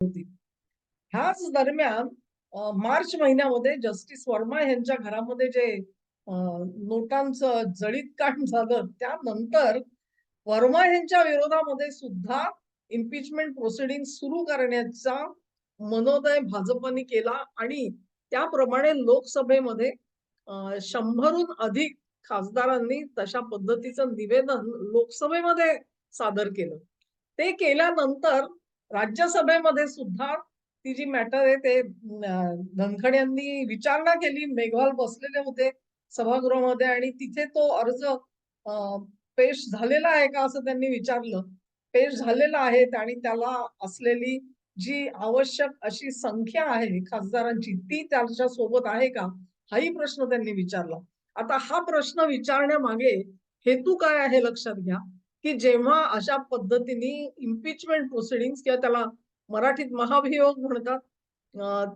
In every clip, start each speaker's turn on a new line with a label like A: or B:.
A: होती. ह्याच दरम्यान मार्च महिन्यामध्ये जस्टिस वर्मा यांच्या घरामध्ये जे नोटांचं जळीत काढ झालं त्यानंतर वर्मा यांच्या विरोधामध्ये सुद्धा इम्पिचमेंट प्रोसिडिंग सुरू करण्याचा मनोदय भाजपने केला आणि त्याप्रमाणे लोकसभेमध्ये शंभरून शंभरहून अधिक खासदारांनी तशा पद्धतीचं निवेदन लोकसभेमध्ये सादर केलं. ते केल्यानंतर राज्यसभेमध्ये सुद्धा ती जी मॅटर आहे ते धनखड यांनी विचारणा केली. मेघवाल बसलेले होते सभागृहामध्ये आणि तिथे तो अर्ज पेश झालेला आहे का असं त्यांनी विचारलं. पेश झालेला आहे आणि त्याला असलेली जी आवश्यक अशी संख्या आहे खासदारांची ती त्याच्या सोबत आहे का? हाही प्रश्न त्यांनी विचारला. आता हा प्रश्न विचारण्यामागे हेतू काय आहे लक्षात घ्या. की जेव्हा अशा पद्धतीने इम्पिचमेंट प्रोसिडिंग किंवा त्याला मराठीत महाभियोग म्हणतात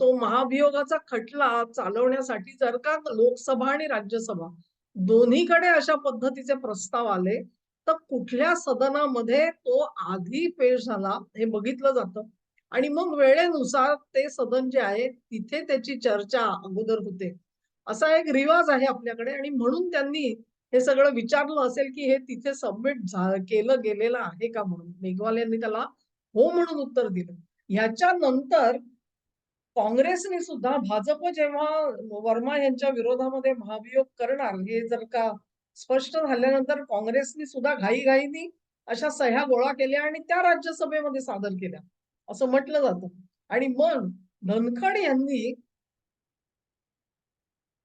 A: तो महाभियोगाचा खटला चालवण्यासाठी जर का लोकसभा आणि राज्यसभा दोन्हीकडे अशा पद्धतीचे प्रस्ताव आले तर कुठल्या सदनामध्ये तो आधी पेश झाला हे बघितलं जातं. आणि मग वेळेनुसार ते सदन जे आहे तिथे त्याची चर्चा अगोदर होते. असा एक रिवाज आहे आपल्याकडे आणि म्हणून त्यांनी हे सगळं विचारलं असेल की हे तिथे सबमिट केलं गेलेलं आहे का म्हणून? मेघवाल यांनी त्याला हो म्हणून उत्तर दिलं. ह्याच्या नंतर काँग्रेसने सुद्धा भाजप जेव्हा वर्मा यांच्या विरोधामध्ये महाभियोग करणार हे जर का स्पष्ट झाल्यानंतर काँग्रेसने सुद्धा घाईघाईनी अशा सह्या गोळा केल्या आणि त्या राज्यसभेमध्ये सादर केल्या असं म्हटलं जातं. आणि मग धनखड यांनी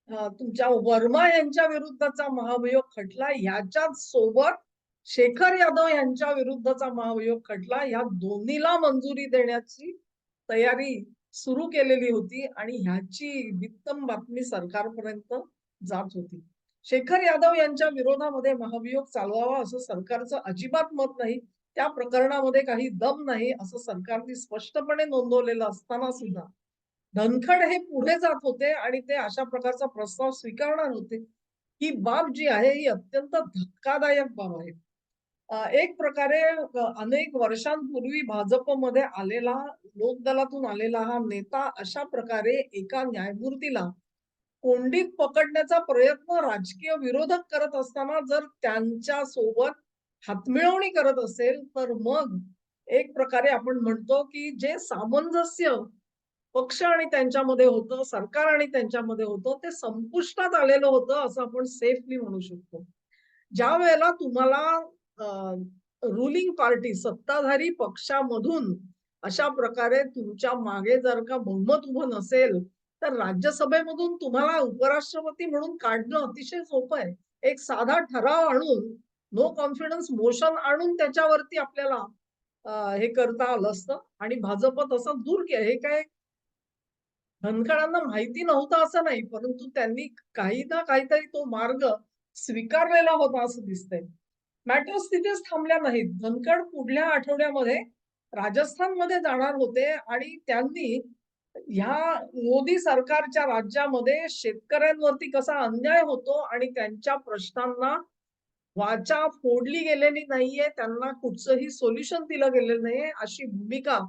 A: तुमच्या वर्मा यांच्या विरुद्धचा महाभियोग खटला ह्याच्याच सोबत शेखर यादव यांच्या विरुद्धचा महाभियोग खटला. या दोन्हीला मंजुरी देण्याची तयारी सुरू केलेली होती आणि ह्याची वित्तम बातमी सरकारपर्यंत जात होती. शेखर यादव यांच्या विरोधामध्ये महाभियोग चालवावा असं सरकारचं अजिबात मत नाही. त्या प्रकरणामध्ये काही दम नाही असं सरकारने स्पष्टपणे नोंदवलेलं असताना सुद्धा धनखड हे पुढे जात होते आणि ते अशा प्रकारचा प्रस्ताव स्वीकारणार होते ही बाब जी आहे ही अत्यंत धक्कादायक बाब आहे. एक प्रकारे अनेक वर्षांपूर्वी भाजपमध्ये आलेला लोकदलातून आलेला हा नेता अशा प्रकारे एका न्यायमूर्तीला कोंडीत पकडण्याचा प्रयत्न राजकीय विरोधक करत असताना जर त्यांच्यासोबत हातमिळवणी करत असेल तर मग एक प्रकारे आपण म्हणतो की जे सामंजस्य पक्ष आणि त्यांच्यामध्ये होतं सरकार आणि त्यांच्यामध्ये होतं ते संपुष्टात आलेलं होतं असं आपण सेफली म्हणू शकतो. ज्या वेळेला तुम्हाला रुलिंग पार्टी सत्ताधारी पक्षामधून अशा प्रकारे तुमच्या मागे जर का बहुमत उभं नसेल तर राज्यसभेमधून तुम्हाला उपराष्ट्रपती म्हणून काढणं अतिशय सोपं आहे. एक साधा ठराव आणून नो कॉन्फिडन्स मोशन आणून त्याच्यावरती आपल्याला हे करता आलं असतं. आणि भाजप तसं दूर हे काय धनखडांना माहिती नव्हतं असं नाही परंतु त्यांनी काही ना काहीतरी तो मार्ग स्वीकारलेला होता असं दिसतंय. मॅटर्स तिथेच थांबल्या नाहीत. धनखड पुढल्या आठवड्यामध्ये राजस्थानमध्ये जाणार होते आणि त्यांनी ह्या मोदी सरकारच्या राज्यामध्ये शेतकऱ्यांवरती कसा अन्याय होतो आणि त्यांच्या प्रश्नांना वाचा फोडली गेलेली नाहीये त्यांना कुठचंही सोल्युशन दिलं गेलेलं नाहीये अशी भूमिका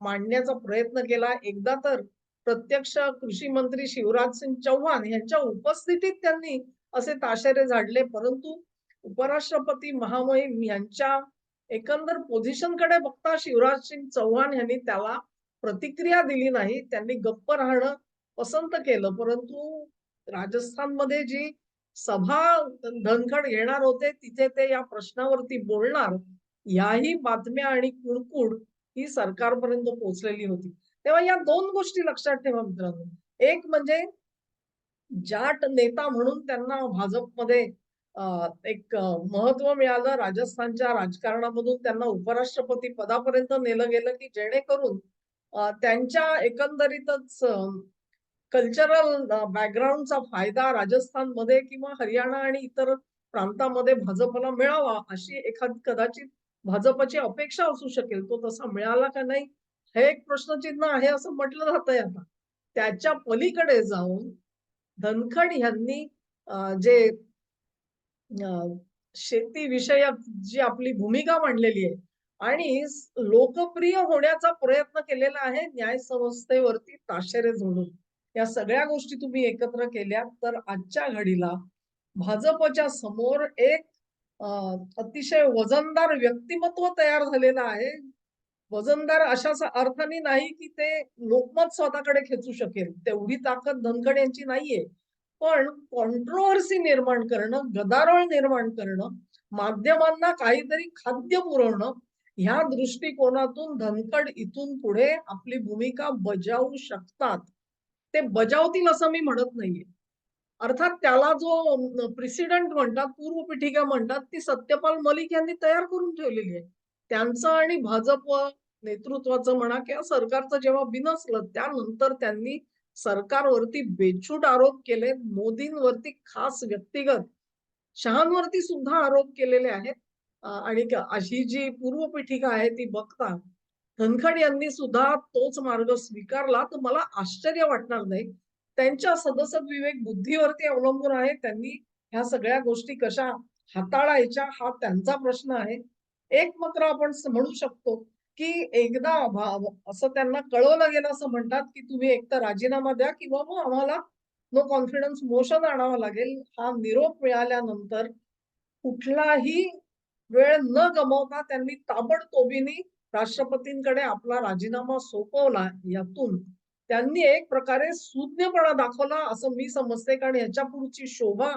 A: मांडण्याचा प्रयत्न केला. एकदा तर प्रत्यक्ष कृषी मंत्री शिवराज सिंग चौहान यांच्या उपस्थितीत त्यांनी असे ताशेरे झाडले. परंतु उपराष्ट्रपती महामहिम यांच्या एकंदर पोझिशनकडे बघता शिवराज सिंग चौहान यांनी त्याला प्रतिक्रिया दिली नाही. त्यांनी गप्प राहणं पसंत केलं. परंतु राजस्थानमध्ये जी सभा धनखड घेणार होते तिथे ते या प्रश्नावरती बोलणार याही बातम्या आणि कुडकुड ही सरकारपर्यंत पोहोचलेली होती. तेव्हा या दोन गोष्टी लक्षात ठेवा मित्रांनो. एक म्हणजे जाट नेता म्हणून त्यांना भाजपमध्ये एक महत्त्व मिळालं. राजस्थानच्या राजकारणामधून त्यांना उपराष्ट्रपती पदापर्यंत नेलं गेलं की जेणेकरून त्यांच्या एकंदरीतच कल्चरल बॅकग्राऊंडचा फायदा राजस्थानमध्ये किंवा हरियाणा आणि इतर प्रांतामध्ये भाजपला मिळावा अशी एखादी कदाचित भाजपची अपेक्षा असू शकेल. तो तसा मिळाला का नाही? हे एक प्रश्नचिन्ह आहे असं म्हटलं जातंय आता त्याच्या पलीकडे जाऊन धनखड यांनी जे शेती विषयक जी आपली भूमिका मांडलेली आहे आणि लोकप्रिय होण्याचा प्रयत्न केलेला आहे न्याय संस्थेवरती ताशेरे जोडून. या सगळ्या गोष्टी तुम्ही एकत्र केल्या तर आजच्या घडीला भाजपच्या समोर एक अतिशय वजनदार व्यक्तिमत्व तयार झालेलं आहे. वजनदार अशा अर्थाने नाही की ते लोकमत स्वतःकडे खेचू शकेल. तेवढी ताकद धनखड यांची नाहीये. पण कॉन्ट्रोवर्सी निर्माण करणं गदारोळ निर्माण करणं माध्यमांना काहीतरी खाद्य पुरवणं ह्या दृष्टिकोनातून धनखड इथून पुढे आपली भूमिका बजावू शकतात. ते बजावतील असं मी म्हणत नाहीये. अर्थात त्याला जो प्रेसिडेंट म्हणतात पूर्व पीठिका म्हणतात ती सत्यपाल मलिक यांनी तयार करून ठेवलेली आहे. त्यांचं आणि भाजप नेतृत्वाचं म्हणा किंवा सरकारचं जेव्हा बिनसलं त्यानंतर त्यांनी सरकारवरती बेछूट आरोप केले. मोदींवरती खास व्यक्तिगत शहांवरती सुद्धा आरोप केलेले आहेत. आणि अशी जी पूर्वपीठिका आहे ती बघता धनखड यांनी सुद्धा तोच मार्ग स्वीकारला. तर मला आश्चर्य वाटणार नाही. त्यांच्या सदस्य विवेक बुद्धीवरती अवलंबून आहे. त्यांनी ह्या सगळ्या गोष्टी कशा हाताळायच्या हा त्यांचा प्रश्न आहे. एक मात्र आपण म्हणू शकतो की एकदा अभाव असं त्यांना कळवलं गेलं असं म्हणतात की तुम्ही एकतर राजीनामा द्या किंवा मग आम्हाला नो कॉन्फिडन्स मोशन आणावा लागेल. हा निरोप मिळाल्यानंतर कुठलाही वेळ न गमावता त्यांनी ताबडतोबीने राष्ट्रपतींकडे आपला राजीनामा सोपवला. यातून त्यांनी एक प्रकारे सुज्ञपणा दाखवला असं मी समजते. कारण याच्या पुढची शोभा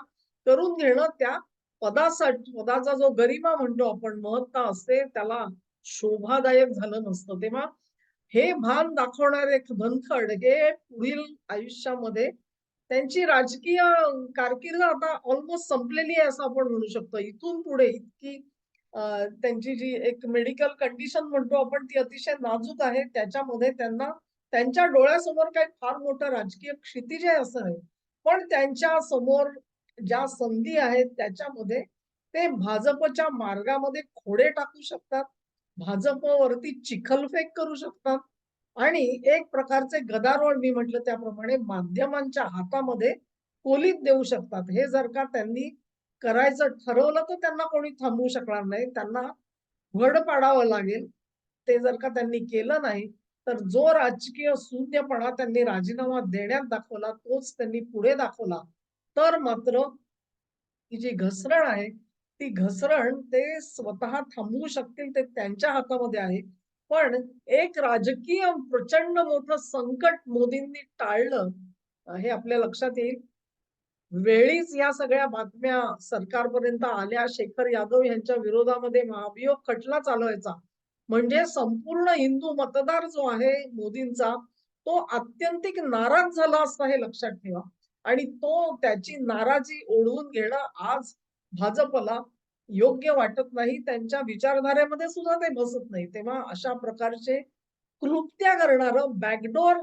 A: करून घेणं त्या पदासाठी पदाचा जो गरिमा म्हणतो आपण महत्ता असते त्याला शोभादायक झालं नसतं. तेव्हा हे भान दाखवणारे धनखड हे पुढील आयुष्यामध्ये त्यांची राजकीय कारकीर्द आता ऑलमोस्ट संपलेली आहे असं आपण म्हणू शकतो. इथून पुढे इतकी त्यांची जी एक मेडिकल कंडिशन म्हणतो आपण ती अतिशय नाजूक आहे. त्याच्यामध्ये त्यांना त्यांच्या डोळ्यासमोर काही फार मोठं राजकीय क्षितिज आहे असं नाही. पण त्यांच्यासमोर ज्या संधी आहेत त्याच्यामध्ये ते भाजपच्या मार्गामध्ये खोडे टाकू शकतात भाजपवरती चिखलफेक करू शकतात आणि एक प्रकारचे गदारोळ मी म्हटलं त्याप्रमाणे माध्यमांच्या हातामध्ये कोलीत देऊ शकतात. हे जर का त्यांनी करायचं ठरवलं तर त्यांना कोणी थांबवू शकणार नाही. त्यांना घड पाडावं लागेल. ते जर का त्यांनी केलं नाही तर जो राजकीय शून्यपणा त्यांनी राजीनामा देण्यात दाखवला तोच त्यांनी पुढे दाखवला तर मात्र ही जी घसरण आहे ती घसरण ते स्वतः थांबवू शकतील ते त्यांच्या हातामध्ये आहे. पण एक राजकीय प्रचंड मोठं संकट मोदींनी टाळलं हे आपल्या लक्षात येईल. वेळीच या सगळ्या बातम्या सरकारपर्यंत आल्या. शेखर यादव यांच्या विरोधामध्ये महाभियोग खटला चालवायचा. म्हणजे संपूर्ण हिंदू मतदार जो आहे मोदींचा तो आत्यंतिक नाराज झाला असता हे लक्षात ठेवा. आणि तो त्याची नाराजी ओढवून घेणं आज भाजपला योग्य वाटत नाही. त्यांच्या विचारधारेमध्ये सुद्धा ते बसत नाही. तेव्हा अशा प्रकारचे कृत्या करणारं बॅकडोर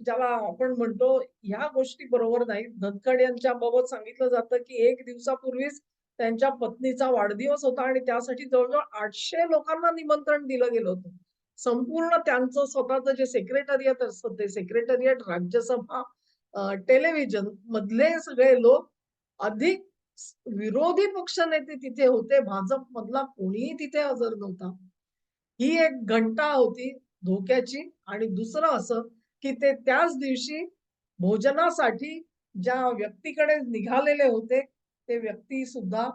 A: ज्याला आपण म्हणतो ह्या गोष्टी बरोबर नाही धनखड यांच्या बाबत सांगितलं जातं की एक दिवसापूर्वीच त्यांच्या पत्नीचा वाढदिवस होता आणि त्यासाठी जवळजवळ आठशे लोकांना निमंत्रण दिलं गेलं होतं. संपूर्ण त्यांचं स्वतःचं जे सेक्रेटरियट असतं ते सेक्रेटरियट राज्यसभा टेलिव्हिजन मधले सगळे लोक अधिक विरोधी पक्षनेते तिथे होते. भाजप मधला कोणीही तिथे हजर नव्हता. ही एक घंटा होती धोक्याची. आणि दुसरं असं की ते त्याच दिवशी भोजनासाठी ज्या व्यक्तीकडे निघालेले होते ते व्यक्ती सुद्धा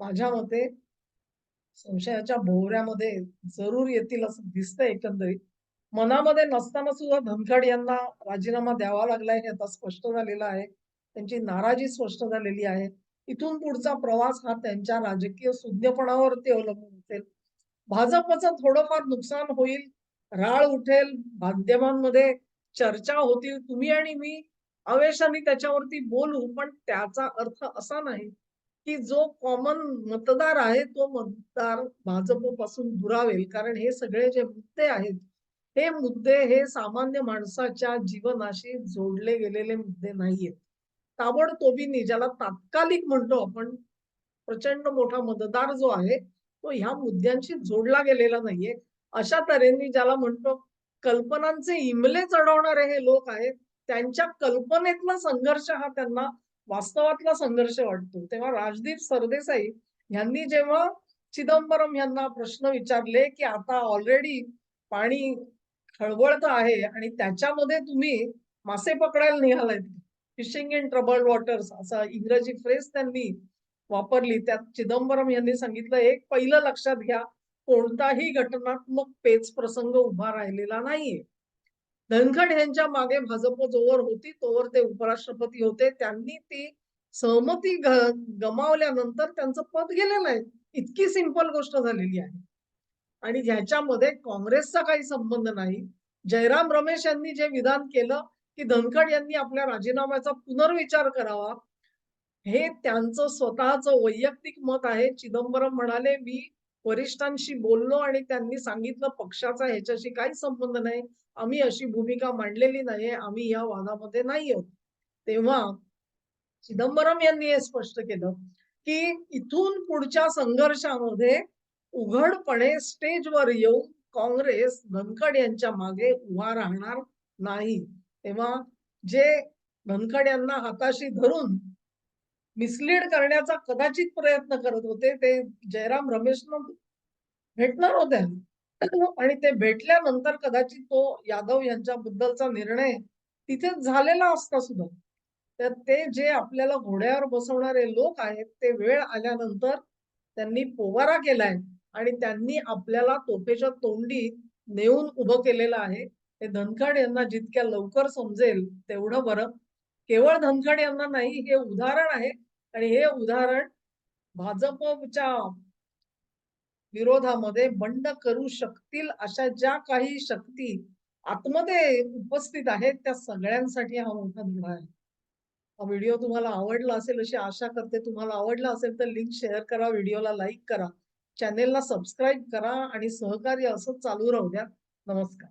A: माझ्या मते संशयाच्या भोवऱ्यामध्ये जरूर येतील असं दिसतंय एकंदरीत. मनामध्ये नसताना सुद्धा धनखड यांना राजीनामा द्यावा लागलाय हे आता स्पष्ट झालेलं आहे. त्यांची नाराजी स्पष्ट झालेली आहे. इथून पुढचा प्रवास हा त्यांच्या राजकीय सुज्ञपणावरती अवलंबून असेल. भाजपचं थोडंफार नुकसान होईल राळ उठेल माध्यमांमध्ये चर्चा होतील तुम्ही आणि मी आवेशाने त्याच्यावरती बोलू पण त्याचा अर्थ असा नाही की जो कॉमन मतदार आहे तो मतदार भाजपपासून दुरावेल. कारण हे सगळे जे मुद्दे आहेत हे मुद्दे हे सामान्य माणसाच्या जीवनाशी जोडले गेलेले मुद्दे नाहीयेत. ताबडतोबीने ज्याला तात्कालिक म्हणतो आपण प्रचंड मोठा मतदार जो आहे तो ह्या मुद्द्यांशी जोडला गेलेला नाहीये. अशा तऱ्हेने ज्याला म्हणतो कल्पनांचे इमले चढवणारे हे लोक आहेत त्यांच्या कल्पनेतला संघर्ष हा त्यांना वास्तवातला संघर्ष वाटतो. तेव्हा राजदीप सरदेसाई यांनी जेव्हा चिदंबरम यांना प्रश्न विचारले की आता ऑलरेडी पाणी खळबळत आहे आणि त्याच्यामध्ये तुम्ही मासे पकडायला निघालाय फिशिंग इन ट्रबल वॉटर्स असा इंग्रजी फ्रेज त्यांनी वापरली. त्यात चिदंबरम यांनी सांगितलं एक पहिलं लक्षात घ्या कोणताही घटनात्मक पेच प्रसंग उभा राहिलेला नाहीये. धनखड यांच्या मागे भाजप जोवर होती तोवर ते उपराष्ट्रपती होते. त्यांनी ती सहमती गमावल्यानंतर त्यांचं पद गेलेलं आहे. इतकी सिंपल गोष्ट झालेली आहे. आणि ह्याच्यामध्ये काँग्रेसचा काही संबंध नाही. जयराम रमेश यांनी जे विधान केलं की धनखड यांनी आपल्या राजीनाम्याचा पुनर्विचार करावा. हे त्यांचं स्वतःचं वैयक्तिक मत आहे. चिदंबरम म्हणाले मी वरिष्ठांशी बोललो आणि त्यांनी सांगितलं पक्षाचा ह्याच्याशी काही संबंध नाही. आम्ही अशी भूमिका मांडलेली नाही आम्ही या वादामध्ये नाही आहोत तेव्हा चिदंबरम यांनी हे स्पष्ट केलं की इथून पुढच्या संघर्षामध्ये उघडपणे स्टेजवर येऊन काँग्रेस धनखड यांच्या मागे उभा राहणार नाही. तेव्हा जे धनखड यांना हाताशी धरून मिसलीड करण्याचा कदाचित प्रयत्न करत होते ते जयराम रमेश भेटणार होते. आणि ते भेटल्यानंतर कदाचित तो यादव यांच्याबद्दलचा निर्णय तिथेच झालेला असता सुद्धा. तर ते जे आपल्याला घोड्यावर बसवणारे लोक आहेत ते वेळ आल्यानंतर त्यांनी पोवारा केलाय. आणि त्यांनी आपल्याला तोफेच्या तोंडी नेऊन उभं केलेलं आहे. हे धनखड यांना जितक्या लवकर समजेल तेवढं बरं. केवळ धनखड यांना नाही हे उदाहरण आहे. आणि हे उदाहरण भाजपच्या विरोधामध्ये बंड करू शकतील अशा ज्या काही शक्ती आतमध्ये उपस्थित आहेत त्या सगळ्यांसाठी हा मोठा धडा आहे. हा व्हिडिओ तुम्हाला आवडला असेल अशी आशा करते. तुम्हाला आवडला असेल तर लिंक शेअर करा व्हिडिओला लाईक करा. चॅनेलला सबस्क्राईब करा आणि सहकार्य असंच चालू राहू द्या. नमस्कार.